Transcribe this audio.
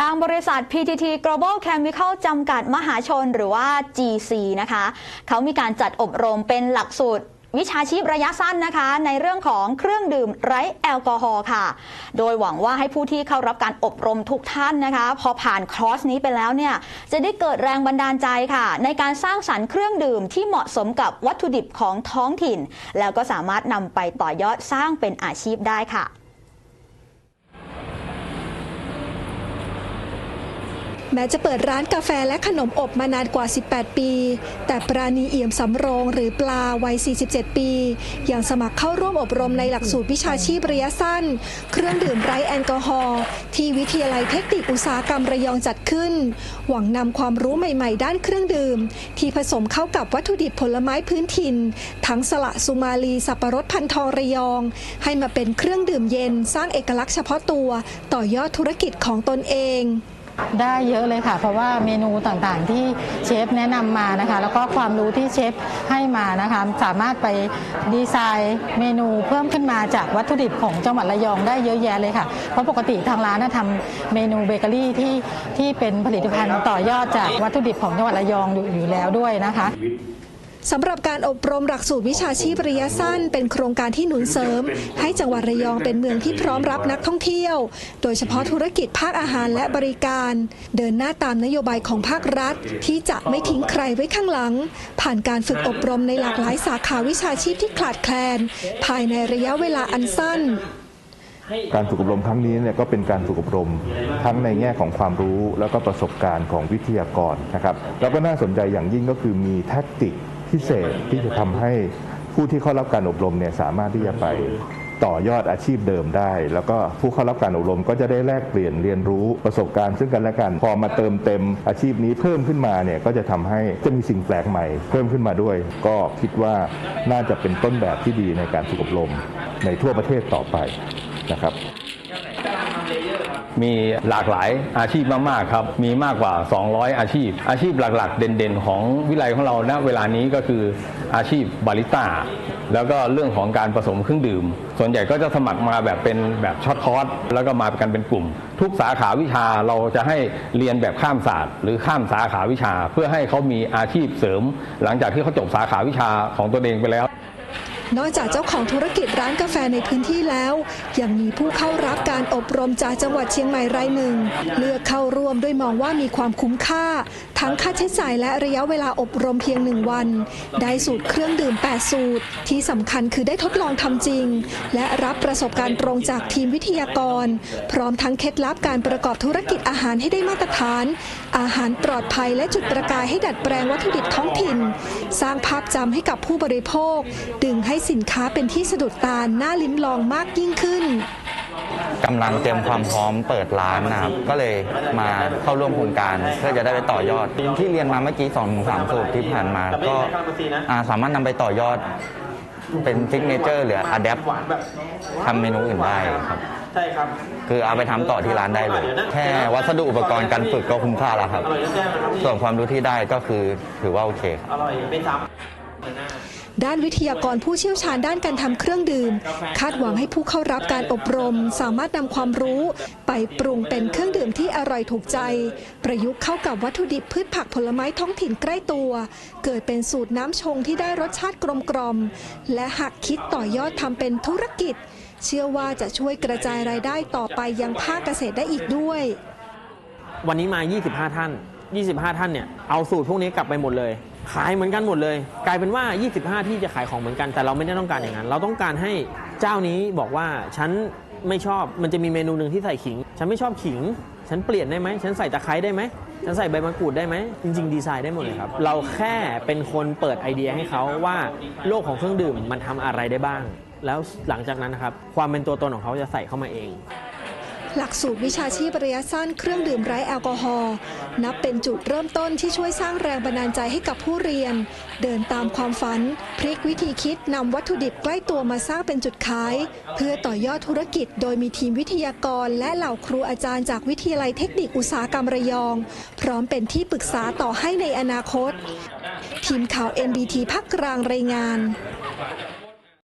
ทางบริษัท PTT Global Chemical จำกัดมหาชนหรือว่า GC นะคะ เขามีการจัดอบรมเป็นหลักสูตรวิชาชีพระยะสั้นนะคะ ในเรื่องของเครื่องดื่มไร้แอลกอฮอล์ค่ะ โดยหวังว่าให้ผู้ที่เข้ารับการอบรมทุกท่านนะคะ พอผ่านคอร์สนี้ไปแล้วเนี่ย จะได้เกิดแรงบันดาลใจค่ะ ในการสร้างสรรค์เครื่องดื่มที่เหมาะสมกับวัตถุดิบของท้องถิ่น แล้วก็สามารถนำไปต่อยอดสร้างเป็นอาชีพได้ค่ะ แม้จะเปิดร้านกาแฟและขนมอบมานานกว่า 18 ปี แต่ปราณีเอี่ยมสำโรงหรือปลาวัย 47 ปี ยังสมัครเข้าร่วมอบรมในหลักสูตรวิชาชีพระยะสั้น เครื่องดื่มไร้แอลกอฮอล์ที่วิทยาลัยเทคนิคอุตสาหกรรมระยองจัดขึ้น หวังนำความรู้ใหม่ ๆ ด้านเครื่องดื่ม ที่ผสมเข้ากับวัตถุดิบผลไม้พื้นถิ่น ทั้งสละสุมาลีสับปะรดพันทองระยอง ให้มาเป็นเครื่องดื่มเย็นสร้างเอกลักษณ์เฉพาะตัว ต่อยอดธุรกิจของตนเอง ได้เยอะเลยค่ะ เพราะว่าเมนูต่างๆที่เชฟแนะนำมานะคะ แล้วก็ความรู้ที่เชฟให้มานะคะ สามารถไปดีไซน์เมนูเพิ่มขึ้นมาจากวัตถุดิบของจังหวัดระยองได้เยอะแยะเลยค่ะ เพราะปกติทางร้านนะทำเมนูเบเกอรี่ที่ที่เป็นผลิตภัณฑ์ต่อยอดจากวัตถุดิบของจังหวัดระยองอยู่อยู่แล้วด้วยนะคะ สำหรับการอบรมหลักสูตรวิชาชีพระยะสั้น เป็นโครงการที่หนุนเสริม ให้จังหวัดระยองเป็นเมืองที่พร้อมรับนักท่องเที่ยว โดยเฉพาะธุรกิจภาคอาหารและบริการ เดินหน้าตามนโยบายของภาครัฐ ที่จะไม่ทิ้งใครไว้ข้างหลัง ผ่านการฝึกอบรมในหลากหลายสาขาวิชาชีพที่ขาดแคลน ภายในระยะเวลาอันสั้นการฝึกอบรมครั้งนี้เนี่ยก็เป็นการฝึกอบรมทั้งในแง่ของความรู้แล้วก็ประสบการณ์ของวิทยากรนะครับแล้วก็น่าสนใจอย่างยิ่งก็คือมีแท็กติก พิเศษที่จะทำให้ผู้ที่เข้ารับการอบรมเนี่ยสามารถที่จะไปต่อยอดอาชีพเดิมได้ แล้วก็ผู้เข้ารับการอบรมก็จะได้แลกเปลี่ยนเรียนรู้ประสบการณ์ซึ่งกันและกัน พอมาเติมเต็มอาชีพนี้เพิ่มขึ้นมาเนี่ยก็จะทำให้จะมีสิ่งแปลกใหม่ เพิ่มขึ้นมาด้วย ก็คิดว่าน่าจะเป็นต้นแบบที่ดีในการฝึกอบรมในทั่วประเทศต่อไปนะครับ มีหลากหลายอาชีพมากๆครับ มีมากกว่า 200 อาชีพ อาชีพหลักๆ เด่นๆ ของวิไลของเราณเวลานี้ก็คืออาชีพบาริสต้าแล้วก็เรื่องของการผสมเครื่องดื่ม ส่วนใหญ่ก็จะสมัครมาแบบเป็นแบบช็อตคอร์สแล้วก็มากันเป็นกลุ่ม ทุกสาขาวิชาเราจะให้เรียนแบบข้ามศาสตร์ หรือข้ามสาขาวิชา เพื่อให้เขามีอาชีพเสริม หลังจากที่เขาจบสาขาวิชาของตัวเองไปแล้ว นอกจากเจ้าของธุรกิจร้านกาแฟในพื้นที่แล้ว ยังมีผู้เข้ารับการอบรมจากจังหวัดเชียงใหม่รายหนึ่ง เลือกเข้าร่วมด้วยมองว่ามีความคุ้มค่า ทั้งค่าใช้จ่ายและระยะเวลาอบรมเพียงหนึ่งวัน ได้สูตรเครื่องดื่ม 8 สูตร ที่สำคัญคือได้ทดลองทำจริง และรับประสบการณ์ตรงจากทีมวิทยากร พร้อมทั้งเคล็ดลับการประกอบธุรกิจอาหารให้ได้มาตรฐาน อาหารปลอดภัยและจุดประกายให้ดัดแปลงวัตถุดิบท้องถิ่น สร้างภาพจำให้กับผู้บริโภคดึงให้สินค้าเป็นที่สะดุดตาน่าลิ้มลองมากยิ่งขึ้นกำลังเตรียมความพร้อมเปิดร้านนะครับ ก็เลยมาเข้าร่วมโครงการเพื่อจะได้ไปต่อยอด ที่เรียนมาเมื่อกี้2อถึงสสูตรที่ผ่านมา ก็อ่าสามารถนำไปต่อยอดเป็นซิกเนเจอร์หรืออะแดปทำเมนูอื่นได้ครับใช่ครับคือเอาไปทำต่อที่ร้านได้เลย แค่วัสดุอุปกรณ์การฝึกก็คุ้มค่าแล้วครับอร่อยจะแจ้งนะครับส่วนความรู้ที่ได้ก็คือถือว่าโอเคครับอร่อยไม่ซ้ำ ด้านวิทยากรผู้เชี่ยวชาญด้านการทำเครื่องดื่ม คาดหวังให้ผู้เข้ารับการอบรม สามารถนำความรู้ ไปปรุงเป็นเครื่องดื่มที่อร่อยถูกใจ ประยุกต์เข้ากับวัตถุดิบพืชผักผลไม้ท้องถิ่นใกล้ตัว เกิดเป็นสูตรน้ำชงที่ได้รสชาติกลมกล่อมและหากคิดต่อยอดทำเป็นธุรกิจ เชื่อว่าจะช่วยกระจายรายได้ต่อไปยังภาคเกษตรได้อีกด้วย วันนี้มา 25 ท่าน 25 ท่านเนี่ยเอาสูตรพวกนี้กลับไปหมดเลย ขายเหมือนกันหมดเลย กลายเป็นว่า 25 ที่จะขายของเหมือนกัน แต่เราไม่ได้ต้องการอย่างนั้น เราต้องการให้เจ้านี้บอกว่าฉันไม่ชอบมันจะมีเมนูหนึ่งที่ใส่ขิง ฉันไม่ชอบขิง ฉันเปลี่ยนได้ไหม ฉันใส่ตะไคร้ได้ไหม ฉันใส่ใบมะกรูดได้ไหม จริง ๆ ดีไซน์ได้หมดเลยครับ เราแค่เป็นคนเปิดไอเดียให้เขาว่าโลกของเครื่องดื่มมันทำอะไรได้บ้าง แล้วหลังจากนั้นนะครับ ความเป็นตัวตนของเขาจะใส่เข้ามาเอง หลักสูตรวิชาชีพระยะสั้นเครื่องดื่มไร้แอลกอฮอล์นับเป็นจุดเริ่มต้นที่ช่วยสร้างแรงบันดาลใจให้กับผู้เรียน เดินตามความฝัน พลิกวิธีคิดนำวัตถุดิบใกล้ตัวมาสร้างเป็นจุดขาย เพื่อต่อยอดธุรกิจ โดยมีทีมวิทยากร และเหล่าครูอาจารย์จากวิทยาลัยเทคนิคอุตสาหกรรมระยอง พร้อมเป็นที่ปรึกษาต่อให้ในอนาคต ทีมข่าว NBT ภาคกลางรายงาน